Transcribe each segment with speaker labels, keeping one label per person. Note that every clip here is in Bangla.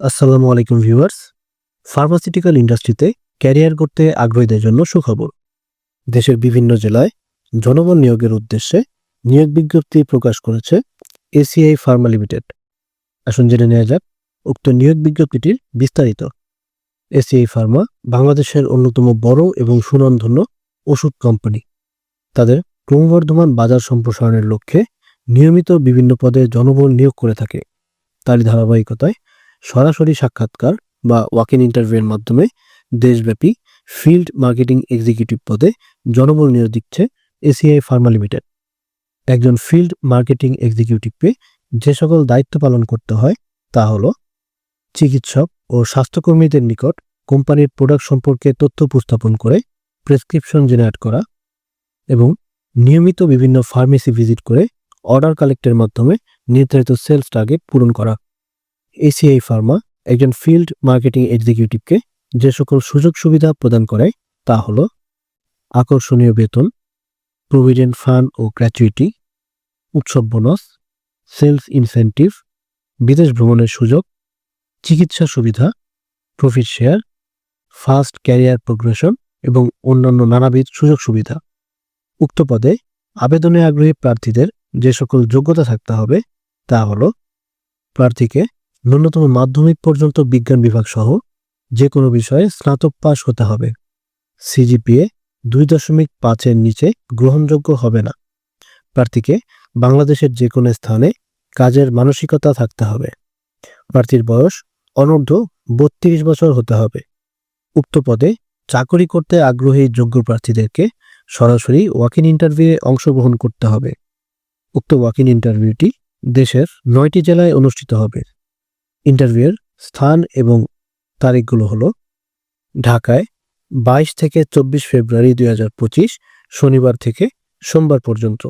Speaker 1: আসসালামু আলাইকুম ভিউয়ার্স। ফার্মাসিউটিক্যাল ইন্ডাস্ট্রিতে ক্যারিয়ার করতে আগ্রহীদের জন্য সুখবর। দেশের বিভিন্ন জেলায় জনবল নিয়োগের উদ্দেশ্যে নিয়োগ বিজ্ঞপ্তি প্রকাশ করেছে এসিআই ফার্মা লিমিটেড আসুন জেনে নেওয়া যাক উক্ত নিয়োগ বিজ্ঞপ্তিটির বিস্তারিত। এসিআই ফার্মা বাংলাদেশের অন্যতম বড় এবং সুনামধন্য ওষুধ কোম্পানি। তাদের ক্রমবর্ধমান বাজার সম্প্রসারণের লক্ষ্যে নিয়মিত বিভিন্ন পদে জনবল নিয়োগ করে থাকে। তারই ধারাবাহিকতায় সরাসরি সাক্ষাৎকার বা ওয়াক ইন ইন্টারভিউয়ের মাধ্যমে দেশব্যাপী ফিল্ড মার্কেটিং এক্সিকিউটিভ পদে জনবল নিয়োগ দিচ্ছে এসিআই ফার্মা লিমিটেড একজন ফিল্ড মার্কেটিং এক্সিকিউটিভকে যে সকল দায়িত্ব পালন করতে হয় তা হলো চিকিৎসক ও স্বাস্থ্যকর্মীদের নিকট কোম্পানির প্রোডাক্ট সম্পর্কে তথ্য উপস্থাপন করে প্রেসক্রিপশন জেনারেট করা এবং নিয়মিত বিভিন্ন ফার্মেসি ভিজিট করে অর্ডার কালেক্টের মাধ্যমে নির্ধারিত সেলস টার্গেট পূরণ করা। এসিআই ফার্মা একজন ফিল্ড মার্কেটিং এক্সিকিউটিভকে যে সকল সুযোগ সুবিধা প্রদান করে, তা হল আকর্ষণীয় বেতন প্রভিডেন্ট ফান্ড ও গ্র্যাচুইটি উৎসব বোনাস সেলস ইনসেন্টিভ বিদেশ ভ্রমণের সুযোগ, চিকিৎসা সুবিধা profit share fast career progression এবং অন্যান্য নানাবিধ সুযোগ সুবিধা। উক্ত পদে আবেদনে আগ্রহী প্রার্থীদের যে সকল যোগ্যতা থাকতে হবে, তা হল প্রার্থীকে ন্যূনতম মাধ্যমিক পর্যন্ত বিজ্ঞান বিভাগ সহ যে কোনো বিষয়ে স্নাতক পাশ হতে হবে। সিজিপিএ দুই দশমিক পাঁচের নিচে গ্রহণযোগ্য হবে না। প্রার্থীকে বাংলাদেশের যে কোনো স্থানে কাজের মানসিকতা থাকতে হবে। প্রার্থীর বয়স অনূর্ধ্ব বত্রিশ বছর হতে হবে। উক্ত পদে চাকরি করতে আগ্রহী যোগ্য প্রার্থীদেরকে সরাসরি ওয়াক ইন ইন্টারভিউয়ে অংশগ্রহণ করতে হবে। উক্ত ওয়াক ইন ইন্টারভিউটি দেশের নয়টি জেলায় অনুষ্ঠিত হবে। ইন্টারভিউয়ের স্থান এবং তারিখগুলো হলো ঢাকায় বাইশ থেকে চব্বিশ ফেব্রুয়ারি দুই হাজার পঁচিশ শনিবার থেকে সোমবার পর্যন্ত।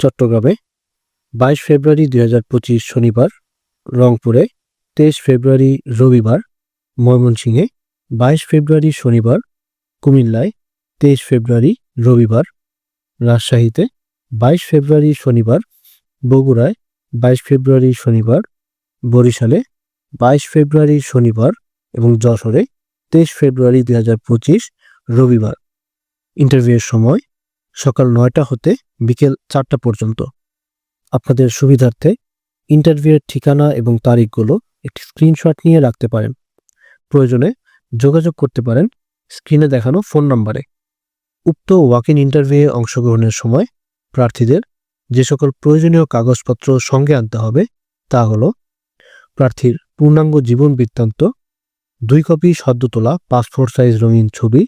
Speaker 1: চট্টগ্রামে বাইশ ফেব্রুয়ারি দুই হাজার পঁচিশ শনিবার, রংপুরে তেইশ ফেব্রুয়ারি রবিবার, ময়মনসিংহে বাইশ ফেব্রুয়ারি শনিবার, কুমিল্লায় তেইশ ফেব্রুয়ারি রবিবার, রাজশাহীতে বাইশ ফেব্রুয়ারি শনিবার, বগুড়ায় বাইশ ফেব্রুয়ারি শনিবার, বরিশালে বাইশ ফেব্রুয়ারি শনিবার এবং যশোরে তেইশ ফেব্রুয়ারি দুই হাজার পঁচিশ রবিবার। ইন্টারভিউয়ের সময় সকাল নয়টা হতে বিকেল চারটা পর্যন্ত। আপনাদের সুবিধার্থে ইন্টারভিউয়ের ঠিকানা এবং তারিখগুলো একটি স্ক্রিনশট নিয়ে রাখতে পারেন। প্রয়োজনে যোগাযোগ করতে পারেন স্ক্রিনে দেখানো ফোন নম্বরে। উক্ত ওয়াক ইন ইন্টারভিউয়ে অংশগ্রহণের সময় প্রার্থীদের যে সকল প্রয়োজনীয় কাগজপত্র সঙ্গে আনতে হবে তা হলো প্রার্থীর পূর্ণাঙ্গ জীবন বৃত্তান্ত, দুই কপি সদ্য তোলা পাসপোর্ট সাইজ রঙিন ছবি,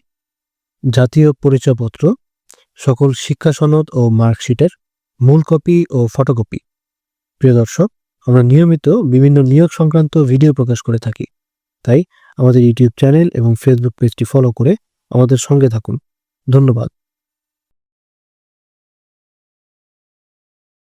Speaker 1: জাতীয় পরিচয়পত্র, সকল শিক্ষা সনদ ও মার্কশিটের মূল কপি ও ফটোকপি। প্রিয় দর্শক, আমরা নিয়মিত বিভিন্ন নিয়োগ সংক্রান্ত ভিডিও প্রকাশ করে থাকি। তাই আমাদের ইউটিউব চ্যানেল এবং ফেসবুক পেজটি ফলো করে আমাদের সঙ্গে থাকুন। ধন্যবাদ।